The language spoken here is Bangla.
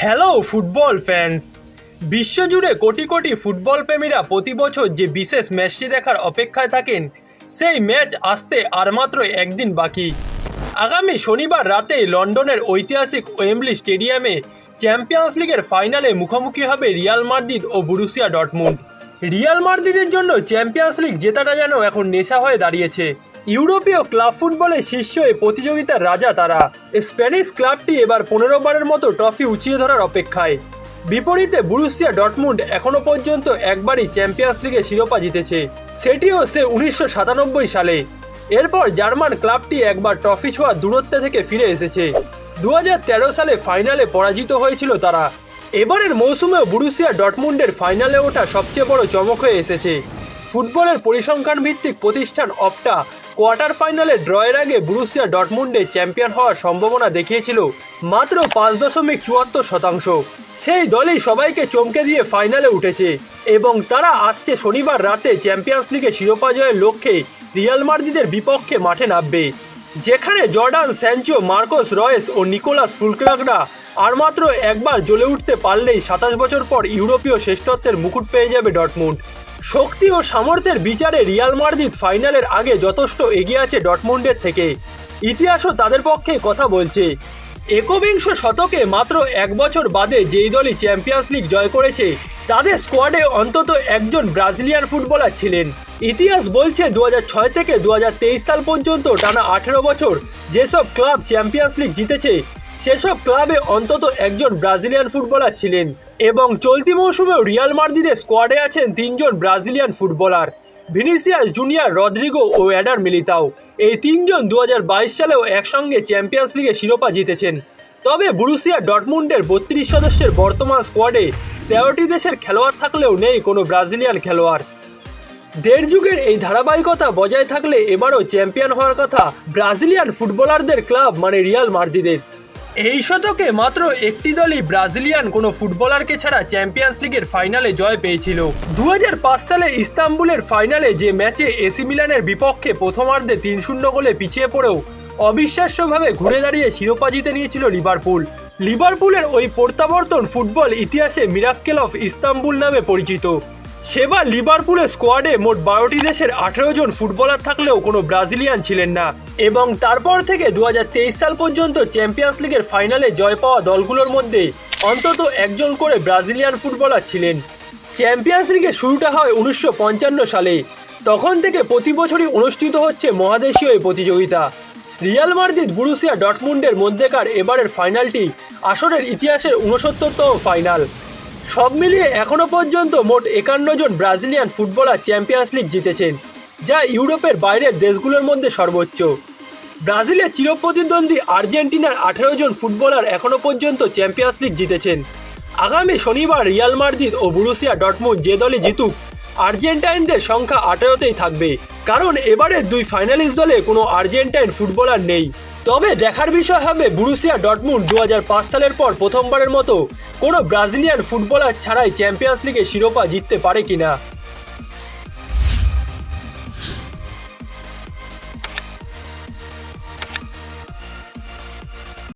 হ্যালো ফুটবল ফ্যান্স বিশ্বজুড়ে কোটি কোটি ফুটবল প্রেমীরা প্রতি বছর যে বিশেষ ম্যাচটি দেখার অপেক্ষায় থাকেন, সেই ম্যাচ আসতে আর মাত্র একদিন বাকি। আগামী শনিবার রাতে লন্ডনের ঐতিহাসিক ওয়েম্বলি স্টেডিয়ামে চ্যাম্পিয়ন্স লিগের ফাইনালে মুখোমুখি হবে রিয়াল মাদ্রিদ ও বুরুসিয়া ডটমুন্ড। রিয়াল মাদ্রিদের জন্য চ্যাম্পিয়ন্স লিগ জেতাটা যেন এখন নেশা হয়ে দাঁড়িয়েছে। ইউরোপীয় ক্লাব ফুটবলের শীর্ষ এই প্রতিযোগিতার রাজা তারা। স্প্যানিশ ক্লাবটি এবার পনেরো বারের মতো ট্রফি উঁচিয়ে ধরার অপেক্ষায়। বিপরীতে বুরুসিয়া ডটমুন্ড এখনও পর্যন্ত একবারই চ্যাম্পিয়ন্স লিগে শিরোপা জিতেছে। সেটিও সে উনিশশো সাতানব্বই সালে। এরপর জার্মান ক্লাবটি একবার ট্রফি ছোঁয়া দূরত্ব থেকে ফিরে এসেছে। দু হাজার তেরো সালে ফাইনালে পরাজিত হয়েছিল তারা। এবারের মৌসুমেও বুরুসিয়া ডটমুন্ডের ফাইনালে ওঠা সবচেয়ে বড় চমক হয়ে এসেছে। ফুটবলের পরিসংখ্যান ভিত্তিক প্রতিষ্ঠান অপটা কোয়ার্টার ফাইনালে ড্রয়ের আগে ব্রুসিয়া ডটমুন্ডে চ্যাম্পিয়ন হওয়ার সম্ভাবনা দেখিয়েছিল মাত্র পাঁচ দশমিক চুয়াত্তর শতাংশ। সেই দলই সবাইকে চমকে দিয়ে ফাইনালে উঠেছে এবং তারা আসছে শনিবার রাতে চ্যাম্পিয়ন্স লিগে শিরোপা জয়ের লক্ষ্যে রিয়াল মার্জিদের বিপক্ষে মাঠে নামবে। যেখানে জর্ডান স্যাঞ্চো মার্কোস রয়েস ও নিকোলাস ফুলক্রাগরা আর মাত্র একবার জ্বলে উঠতে পারলেই সাতাশ বছর পর ইউরোপীয় শ্রেষ্ঠত্বের মুকুট পেয়ে যাবে ডটমুন্ড। শক্তি ও সামর্থ্যের বিচারে রিয়াল মার্দিদ ফাইনালের আগে যথেষ্ট এগিয়ে আছে ডটমুন্ডের থেকে। ইতিহাসও তাদের পক্ষে কথা বলছে। একবিংশ শতকে মাত্র এক বছর বাদে যেই দলই চ্যাম্পিয়ন্স লিগ জয় করেছে, তাদের স্কোয়াডে অন্তত একজন ব্রাজিলিয়ান ফুটবলার ছিলেন। ইতিহাস বলছে দু হাজার ছয় থেকে দুহাজার তেইশ সাল পর্যন্ত টানা আঠেরো বছর যেসব ক্লাব চ্যাম্পিয়ন্স লিগ জিতেছে সেসব ক্লাবে অন্তত একজন ব্রাজিলিয়ান ফুটবলার ছিলেন এবং চলতি মৌসুমেও রিয়াল মার্দিদের স্কোয়াডে আছেন তিনজন Brazilian footballer, Vinicius Junior Rodrygo ও অ্যাডার মিলিতাও। এই তিনজন দু হাজার বাইশ সালেও একসঙ্গে চ্যাম্পিয়ন্স লিগে শিরোপা জিতেছেন। তবে বুরুসিয়া ডটমুন্ডের বত্রিশ সদস্যের বর্তমান স্কোয়াডে তেরোটি দেশের খেলোয়াড় থাকলেও নেই কোনো ব্রাজিলিয়ান খেলোয়াড়। দেড় যুগের এই ধারাবাহিকতা বজায় থাকলে এবারও চ্যাম্পিয়ন হওয়ার কথা ব্রাজিলিয়ান ফুটবলারদের ক্লাব মানে রিয়াল মার্দিদের এই শতকে মাত্র একটি দলই ব্রাজিলিয়ান কোনো ফুটবলারকে ছাড়া চ্যাম্পিয়ন্স লিগের ফাইনালে জয় পেয়েছিল। দু হাজার পাঁচ সালে ইস্তাম্বুলের ফাইনালে যে ম্যাচে এসি মিলানের বিপক্ষে প্রথমার্ধে তিন শূন্য গোলে পিছিয়ে পড়েও অবিশ্বাস্যভাবে ঘুরে দাঁড়িয়ে শিরোপা জিতে নিয়েছিল লিভারপুল। লিভারপুলের ওই প্রত্যাবর্তন ফুটবল ইতিহাসে মিরাক্কেল অফ ইস্তাম্বুল নামে পরিচিত। সেবার লিভারপুলের স্কোয়াডে মোট বারোটি দেশের আঠেরো জন ফুটবলার থাকলেও কোনো ব্রাজিলিয়ান ছিলেন না। এবং তারপর থেকে দু হাজার তেইশ সাল পর্যন্ত চ্যাম্পিয়ন্স লিগের ফাইনালে জয় পাওয়া দলগুলোর মধ্যে অন্তত একজন করে ব্রাজিলিয়ান ফুটবলার ছিলেন। চ্যাম্পিয়ন্স লিগের শুরুটা হয় উনিশশো পঞ্চান্ন সালে। তখন থেকে প্রতি বছরই অনুষ্ঠিত হচ্ছে মহাদেশীয় এই প্রতিযোগিতা। রিয়াল মার্দিদ বুরুসিয়া ডটমুন্ডের মধ্যেকার এবারের ফাইনালটি আসরের ইতিহাসের উনসত্তরতম ফাইনাল। সব মিলিয়ে এখনও পর্যন্ত মোট একান্ন জন ব্রাজিলিয়ান ফুটবলার চ্যাম্পিয়ন্স লিগ জিতেছেন, যা ইউরোপের বাইরের দেশগুলোর মধ্যে সর্বোচ্চ। ব্রাজিলের চিরপ্রতিদ্বন্দ্বী আর্জেন্টিনার আঠেরো জন ফুটবলার এখনও পর্যন্ত চ্যাম্পিয়ন্স লিগ জিতেছেন। আগামী শনিবার রিয়াল মার্দিদ ও বুরুসিয়া ডটমুন্ড যে দলে জিতুক, আর্জেন্টাইনদের সংখ্যা আঠেরোতেই থাকবে, কারণ এবারের দুই ফাইনালিস্ট দলে কোনো আর্জেন্টাইন ফুটবলার নেই। তবে দেখার বিষয় হবে বুরুসিয়া ডটমুন্ড দু সালের পর প্রথমবারের মতো কোনো ব্রাজিলিয়ান ফুটবলার ছাড়াই চ্যাম্পিয়ন্স লিগে শিরোপা জিততে পারে কিনা।